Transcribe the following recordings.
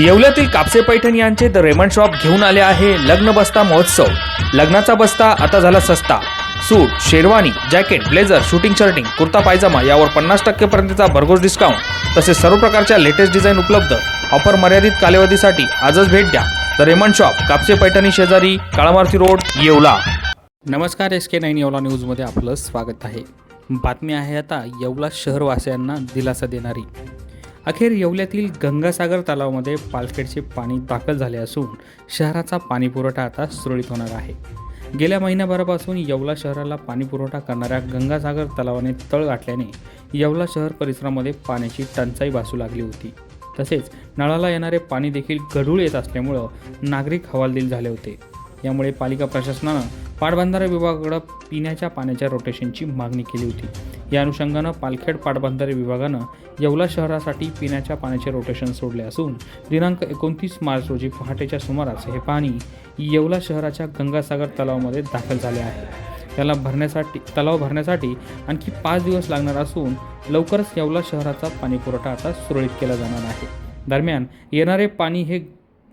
येवल्यातील कापसे पैठण यांचे the Raymond shop घेऊन आले आहे लग्न बस्ता महोत्सव. लग्नाचा बस्ता आता झाला सस्ता. Suit sherwani jacket blazer shooting shirting kurta pyjama यावर पन्नास टक्केपर्यंतचा भरघोस डिस्काउंट. तसेच सर्व प्रकारच्या लेटेस्ट डिझाईन उपलब्ध. ऑफर मर्यादित कालावधीसाठी आजच भेट द्या. The Raymond shop Kapse Paithani शेजारी काळामारुती रोड येवला. नमस्कार एस के नाईन येवला न्यूजमध्ये आपलं स्वागत आहे. बातमी आहे आता येवला शहरवासियांना दिलासा देणारी. अखेर येवल्यातील गंगासागर तलावामध्ये पालखेडचे पाणी दाखल झाले असून शहराचा पाणीपुरवठा आता सुरळीत होणार आहे. गेल्या महिन्याभरापासून येवला शहराला पाणीपुरवठा करणाऱ्या गंगासागर तलावाने तळ गाठल्याने येवला शहर परिसरामध्ये पाण्याची टंचाई भासू लागली होती. तसेच नळाला येणारे पाणी देखील गढूळ येत असल्यामुळं नागरिक हवालदिल झाले होते. यामुळे पालिका प्रशासनानं पाटबंधारा विभागाकडं पिण्याच्या पाण्याच्या रोटेशनची मागणी केली होती. या अनुषंगानं पालखेड पाटबंधारे विभागानं येवला शहरासाठी पिण्याच्या पाण्याचे रोटेशन सोडले असून दिनांक एकोणतीस मार्च रोजी पहाटेच्या सुमारास हे पाणी येवला शहराच्या गंगासागर तलावामध्ये दाखल झाले आहे. त्याला भरण्यासाठी तलाव भरण्यासाठी आणखी पाच दिवस लागणार असून लवकरच येवला शहराचा पाणीपुरवठा आता सुरळीत केला जाणार आहे. दरम्यान येणारे पाणी हे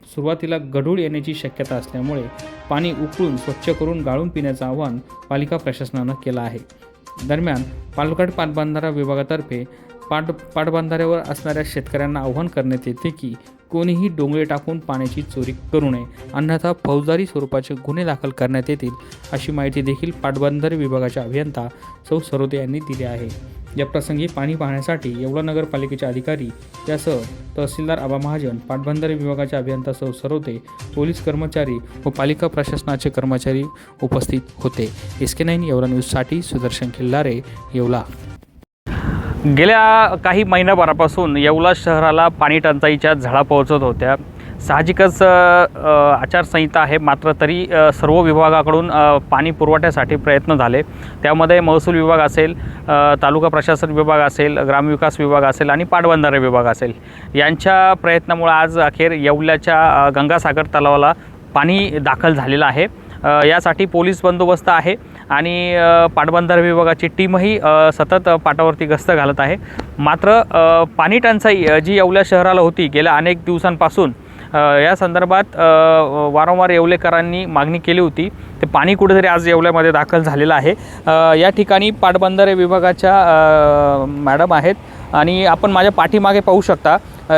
सुरुवातीला गढूळ येण्याची शक्यता असल्यामुळे पाणी उकळून स्वच्छ करून गाळून पिण्याचं आवाहन पालिका प्रशासनानं केलं आहे. दरम्यान पालघर पाटबंधारा विभागातर्फे पाट पाटबंधाऱ्यावर असणाऱ्या शेतकऱ्यांना आव्हान करण्यात येते की कोणीही डोंगळे टाकून पाण्याची चोरी करू नये. अन्यथा फौजदारी स्वरूपाचे गुन्हे दाखल करण्यात येतील अशी माहिती देखील पाटबंधारे विभागाच्या अभियंता सौ सरोदे यांनी दिली आहे. या प्रसंगी पाणी पाहण्यासाठी येवला नगरपालिकेचे अधिकारी यासह तहसीलदार आबा महाजन पाटबंधारे विभागाचे अभियंता सौ सरोदे पोलीस कर्मचारी व पालिका प्रशासनाचे कर्मचारी उपस्थित होते. एस के नाईन येवला न्यूजसाठी सुदर्शन खिल्लारे येवला. गेल्या काही महिन्याभरापासून येवला शहराला पाणी टंचाईच्या झळा पोहोचत होत्या. साहजिकच आचारसंहिता आहे मात्र तरी सर्व विभागाकडून पाणी पुरवठ्यासाठी प्रयत्न झाले. त्यामध्ये महसूल विभाग असेल तालुका प्रशासन विभाग असेल ग्रामविकास विभाग असेल आणि पाटबंधारे विभाग असेल. यांच्या प्रयत्नामुळे आज अखेर येवल्याच्या गंगासागर तलावाला पाणी दाखल झालेलं आहे. यासाठी पोलीस बंदोबस्त आहे आणि पाटबंधारे विभागाची टीमही सतत पाटावरती गस्त घालत आहे. मात्र पाणी टंचाई जी येवल्या शहराला होती गेल्या अनेक दिवसांपासून या संदर्भात वारंवार येवलेकरांनी मागणी केली होती. ते पाणी कुठेतरी आज येवल्यामध्ये दाखल झालेलं आहे. या ठिकाणी पाटबंधारे विभागाच्या मॅडम आहेत. आणि आपण माझ्या पाठीमागे पाहू शकता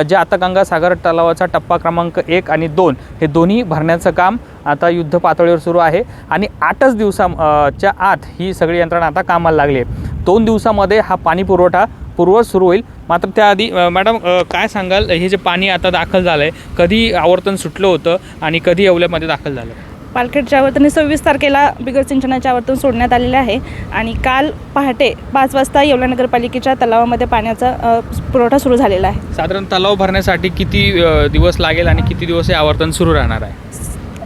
जे आता गंगासागर तलावाचा टप्पा क्रमांक एक आणि दोन हे दोन्ही भरण्याचं काम आता युद्ध पातळीवर सुरू आहे. आणि आठच दिवसाच्या आत ही सगळी यंत्रणा आता कामाला लागली आहे. दोन दिवसामध्ये हा पाणी पुरवठा पूर्ववत सुरू होईल. मात्र त्याआधी मॅडम काय सांगाल? हे जे पाणी आता दाखल झालं आहे कधी आवर्तन सुटलं होतं आणि कधी येवल्यामध्ये दाखल झालं? पालखेडच्या आवर्तने सव्वीस तारखेला बिगर सिंचनाचे आवर्तन सोडण्यात आलेले आहे आणि काल पहाटे पाच वाजता येवला नगरपालिकेच्या तलावामध्ये पाण्याचा पुरवठा सुरू झालेला आहे. साधारण तलाव भरण्यासाठी किती दिवस लागेल आणि किती दिवस हे आवर्तन सुरू राहणार आहे?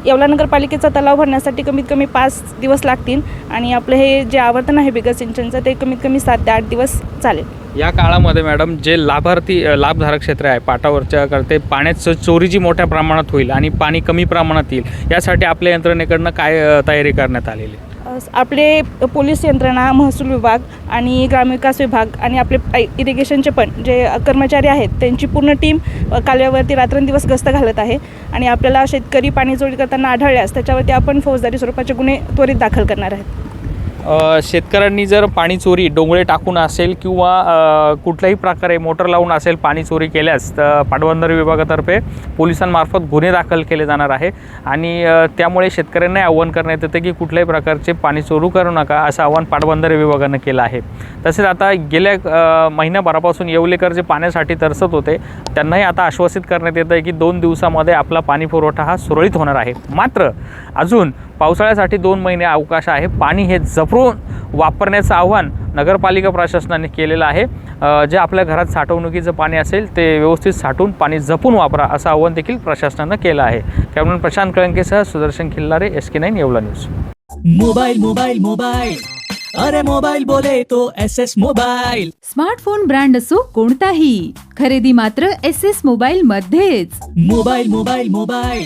येवला नगरपालिकेचा तलाव भरण्यासाठी कमीत कमी पाच दिवस लागतील आणि आपलं हे जे आवर्तन आहे बिगर सिंचनचं ते कमीत कमी सात ते आठ दिवस चालेल. या काळामध्ये मॅडम जे लाभार्थी लाभधारक क्षेत्र आहे पाटावरच्या करते पाण्याचं चोरीची मोठ्या प्रमाणात होईल आणि पाणी कमी प्रमाणात येईल यासाठी आपल्या यंत्रणेकडनं काय तयारी करण्यात आलेली आपले पोलीस यंत्रणा महसूल विभाग आणि ग्रामविकास विभाग आणि आपले इरिगेशनचे पण जे कर्मचारी आहेत त्यांची पूर्ण टीम कालव्यावरती रात्रंदिवस गस्त घालत आहे आणि आपल्याला शेतकरी पाणी जोडी करताना आढळल्यास त्याच्यावरती आपण फौजदारी स्वरूपाचे गुन्हे त्वरित दाखल करणार आहेत. शेतकऱ्यांनी जर पाणी चोरी डोंगळे टाकून असेल किंवा कुठल्याही प्रकारे मोटर लावून असेल पाणी चोरी केल्यास तर पाटबंधारे विभागातर्फे पोलिसांमार्फत गुन्हे दाखल केले जाणार आहे. आणि त्यामुळे शेतकऱ्यांना आव्हान करण्यात येतं की कुठल्याही प्रकारचे पाणी चोरू करू नका असं आव्हान पाटबंधारे विभागानं केलं आहे. तसेच आता गेल्या महिन्याभरापासून येवलेकर जे पाण्यासाठी तरसत होते त्यांनाही आता आश्वासित करण्यात येतं आहे की दोन दिवसामध्ये आपला पाणी पुरवठा हा सुरळीत होणार आहे. मात्र अजून पावसाळ्यासाठी दोन महिने अवकाश आहे. पाणी हे जपरून वापरण्याचं आव्हान नगरपालिका प्रशासनाने केलेलं आहे. जे आपल्या घरात साठवणुकीचं पाणी असेल ते व्यवस्थित साठवून पाणी जपून वापरा असं आव्हान देखील प्रशासनानं केलं आहे. Cameraman Prashant कळंकेसह Sudarshan Khillare S K nine Yeola news. Mobile mobile mobile अरे मोबाइल बोले तो S S mobile smartphone brand असो कोणताही खरेदी मात्र एस एस मोबाईल मध्येच मोबाइल मोबाइल मोबाइल